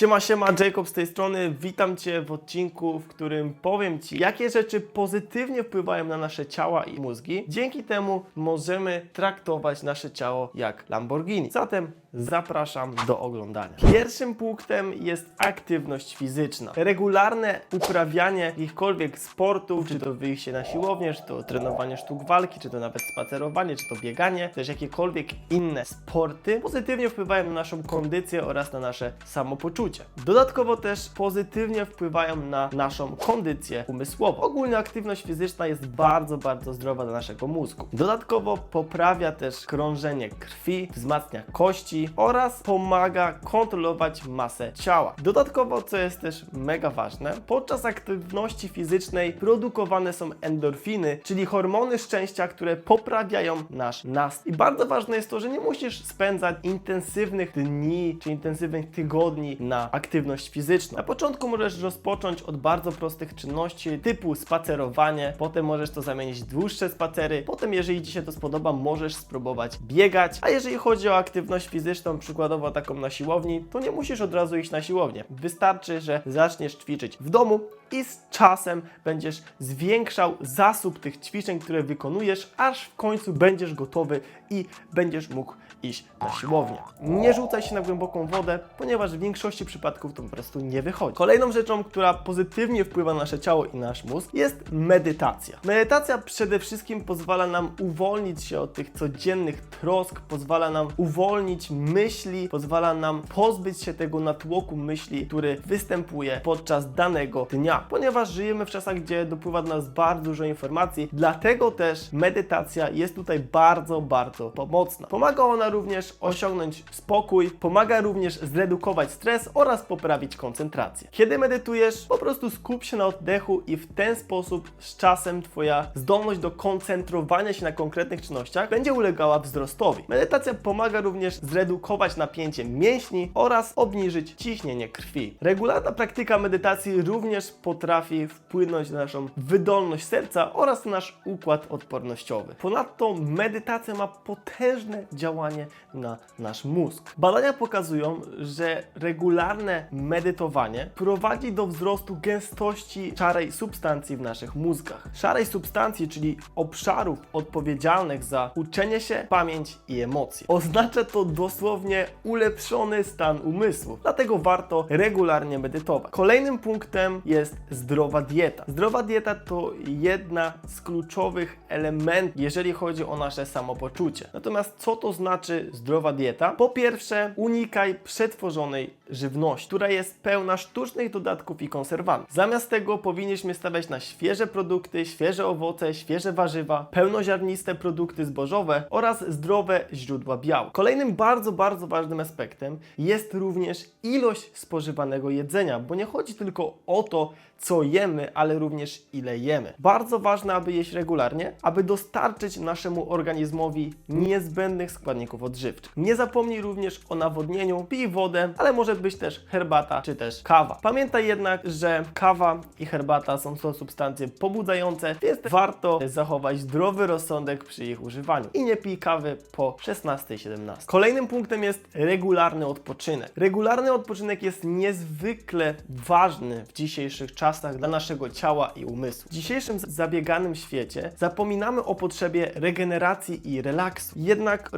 Siema, siema, Jacob z tej strony. Witam Cię w odcinku, w którym powiem Ci, jakie rzeczy pozytywnie wpływają na nasze ciała i mózgi. Dzięki temu możemy traktować nasze ciało jak Lamborghini. Zatem zapraszam do oglądania. Pierwszym punktem jest aktywność fizyczna. Regularne uprawianie jakichkolwiek sportów, czy to wyjście na siłownię, czy to trenowanie sztuk walki, czy to nawet spacerowanie, czy to bieganie, też jakiekolwiek inne sporty pozytywnie wpływają na naszą kondycję oraz na nasze samopoczucie. Dodatkowo też pozytywnie wpływają na naszą kondycję umysłową. Ogólnie aktywność fizyczna jest bardzo, bardzo zdrowa dla naszego mózgu. Dodatkowo poprawia też krążenie krwi, wzmacnia kości oraz pomaga kontrolować masę ciała. Dodatkowo, co jest też mega ważne, podczas aktywności fizycznej produkowane są endorfiny, czyli hormony szczęścia, które poprawiają nasz nastrój. I bardzo ważne jest to, że nie musisz spędzać intensywnych dni czy intensywnych tygodni na aktywność fizyczną. Na początku możesz rozpocząć od bardzo prostych czynności typu spacerowanie, potem możesz to zamienić w dłuższe spacery, potem jeżeli Ci się to spodoba, możesz spróbować biegać, a jeżeli chodzi o aktywność fizyczną, przykładowo taką na siłowni, to nie musisz od razu iść na siłownię. Wystarczy, że zaczniesz ćwiczyć w domu i z czasem będziesz zwiększał zasób tych ćwiczeń, które wykonujesz, aż w końcu będziesz gotowy i będziesz mógł iść na siłownię. Nie rzucaj się na głęboką wodę, ponieważ w większości przypadków to po prostu nie wychodzi. Kolejną rzeczą, która pozytywnie wpływa na nasze ciało i nasz mózg, jest medytacja. Medytacja przede wszystkim pozwala nam uwolnić się od tych codziennych trosk, pozwala nam uwolnić myśli, pozwala nam pozbyć się tego natłoku myśli, który występuje podczas danego dnia, ponieważ żyjemy w czasach, gdzie dopływa do nas bardzo dużo informacji, dlatego też medytacja jest tutaj bardzo, bardzo pomocna. Pomaga ona również osiągnąć spokój, pomaga również zredukować stres oraz poprawić koncentrację. Kiedy medytujesz, po prostu skup się na oddechu i w ten sposób z czasem Twoja zdolność do koncentrowania się na konkretnych czynnościach będzie ulegała wzrostowi. Medytacja pomaga również zredukować napięcie mięśni oraz obniżyć ciśnienie krwi. Regularna praktyka medytacji również potrafi wpłynąć na naszą wydolność serca oraz na nasz układ odpornościowy. Ponadto medytacja ma potężne działanie na nasz mózg. Badania pokazują, że regularne medytowanie prowadzi do wzrostu gęstości szarej substancji w naszych mózgach. Szarej substancji, czyli obszarów odpowiedzialnych za uczenie się, pamięć i emocje. Oznacza to dosłownie ulepszony stan umysłu, dlatego warto regularnie medytować. Kolejnym punktem jest zdrowa dieta. Zdrowa dieta to jedna z kluczowych elementów, jeżeli chodzi o nasze samopoczucie. Natomiast co to znaczy zdrowa dieta? Po pierwsze, unikaj przetworzonej żywności, która jest pełna sztucznych dodatków i konserwantów. Zamiast tego powinniśmy stawiać na świeże produkty, świeże owoce, świeże warzywa, pełnoziarniste produkty zbożowe oraz zdrowe źródła białka. Kolejnym bardzo, bardzo ważnym aspektem jest również ilość spożywanego jedzenia, bo nie chodzi tylko o to, co jemy, ale również ile jemy. Bardzo ważne, aby jeść regularnie, aby dostarczyć naszemu organizmowi niezbędnych składników odżywczych. Nie zapomnij również o nawodnieniu, pij wodę, ale może być też herbata czy też kawa. Pamiętaj jednak, że kawa i herbata są to substancje pobudzające, więc warto zachować zdrowy rozsądek przy ich używaniu i nie pij kawy po 16-17. Kolejnym punktem jest regularny odpoczynek. Regularny odpoczynek jest niezwykle ważny w dzisiejszych czasach dla naszego ciała i umysłu. W dzisiejszym zabieganym świecie zapominamy o potrzebie regeneracji i relaksu. Jednak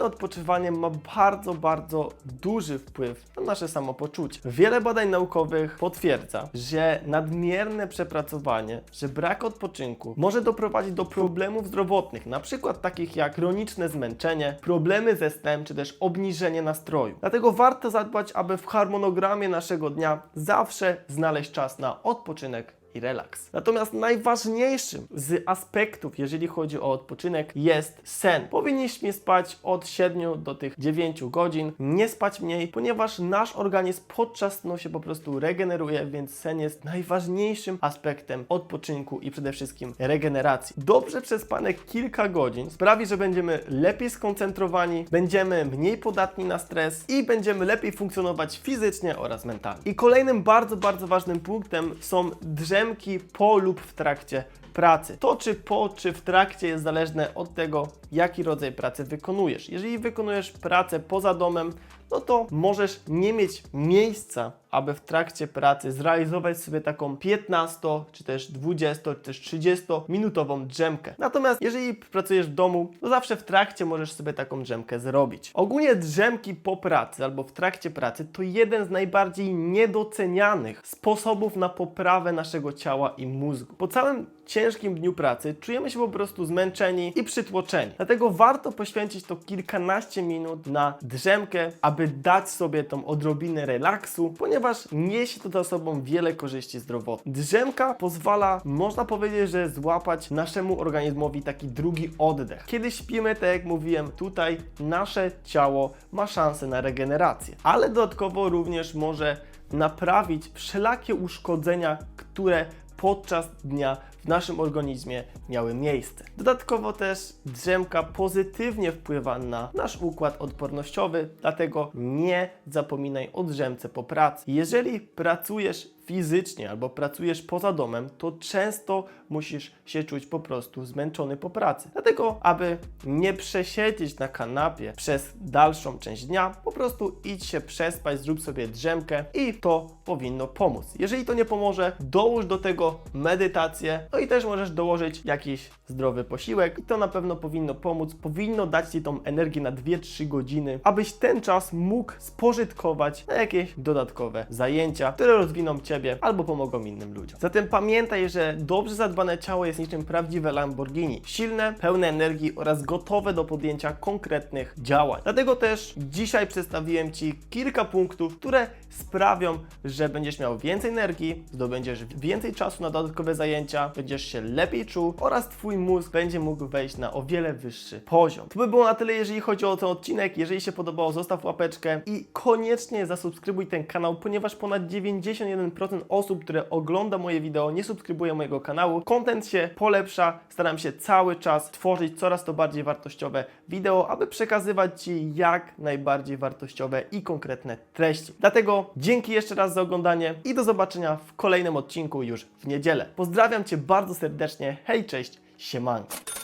regularne odpoczywanie ma bardzo, bardzo duży wpływ na nasze samopoczucie. Wiele badań naukowych potwierdza, że nadmierne przepracowanie, że brak odpoczynku może doprowadzić do problemów zdrowotnych, na przykład takich jak chroniczne zmęczenie, problemy ze snem, czy też obniżenie nastroju. Dlatego warto zadbać, aby w harmonogramie naszego dnia zawsze znaleźć czas na odpoczynek i relaks. Natomiast najważniejszym z aspektów, jeżeli chodzi o odpoczynek, jest sen. Powinniśmy spać od 7 do tych 9 godzin, nie spać mniej, ponieważ nasz organizm podczas snu się po prostu regeneruje, więc sen jest najważniejszym aspektem odpoczynku i przede wszystkim regeneracji. Dobrze przespane kilka godzin sprawi, że będziemy lepiej skoncentrowani, będziemy mniej podatni na stres i będziemy lepiej funkcjonować fizycznie oraz mentalnie. I kolejnym bardzo, bardzo ważnym punktem są drzemki po lub w trakcie pracy. To czy po, czy w trakcie jest zależne od tego, jaki rodzaj pracy wykonujesz. Jeżeli wykonujesz pracę poza domem, no to możesz nie mieć miejsca, aby w trakcie pracy zrealizować sobie taką 15, czy też 20, czy też 30 minutową drzemkę. Natomiast jeżeli pracujesz w domu, to zawsze w trakcie możesz sobie taką drzemkę zrobić. Ogólnie drzemki po pracy albo w trakcie pracy to jeden z najbardziej niedocenianych sposobów na poprawę naszego ciała i mózgu. Po całym ciężkim dniu pracy czujemy się po prostu zmęczeni i przytłoczeni. Dlatego warto poświęcić to kilkanaście minut na drzemkę, aby dać sobie tą odrobinę relaksu, ponieważ niesie to za sobą wiele korzyści zdrowotnych. Drzemka pozwala, można powiedzieć, że złapać naszemu organizmowi taki drugi oddech. Kiedy śpimy, tak jak mówiłem, tutaj nasze ciało ma szansę na regenerację, ale dodatkowo również może naprawić wszelakie uszkodzenia, które podczas dnia w naszym organizmie miały miejsce. Dodatkowo też drzemka pozytywnie wpływa na nasz układ odpornościowy, dlatego nie zapominaj o drzemce po pracy. Jeżeli pracujesz fizycznie albo pracujesz poza domem, to często musisz się czuć po prostu zmęczony po pracy. Dlatego, aby nie przesiedzieć na kanapie przez dalszą część dnia, po prostu idź się przespać, zrób sobie drzemkę i to powinno pomóc. Jeżeli to nie pomoże, dołóż do tego medytację, no i też możesz dołożyć jakiś zdrowy posiłek i to na pewno powinno pomóc, powinno dać Ci tą energię na 2-3 godziny, abyś ten czas mógł spożytkować na jakieś dodatkowe zajęcia, które rozwiną Ciebie albo pomogą innym ludziom. Zatem pamiętaj, że dobrze zadbane ciało jest niczym prawdziwe Lamborghini. Silne, pełne energii oraz gotowe do podjęcia konkretnych działań. Dlatego też dzisiaj przedstawiłem Ci kilka punktów, które sprawią, że będziesz miał więcej energii, zdobędziesz więcej czasu na dodatkowe zajęcia, będziesz się lepiej czuł oraz Twój mózg będzie mógł wejść na o wiele wyższy poziom. To by było na tyle, jeżeli chodzi o ten odcinek. Jeżeli się podobało, zostaw łapeczkę i koniecznie zasubskrybuj ten kanał, ponieważ ponad 91% osób, które ogląda moje wideo, nie subskrybuje mojego kanału. Content się polepsza, staram się cały czas tworzyć coraz to bardziej wartościowe wideo, aby przekazywać Ci jak najbardziej wartościowe i konkretne treści. Dlatego dzięki jeszcze raz za oglądanie i do zobaczenia w kolejnym odcinku już w niedzielę. Pozdrawiam Cię bardzo serdecznie, hej, cześć, siemanko.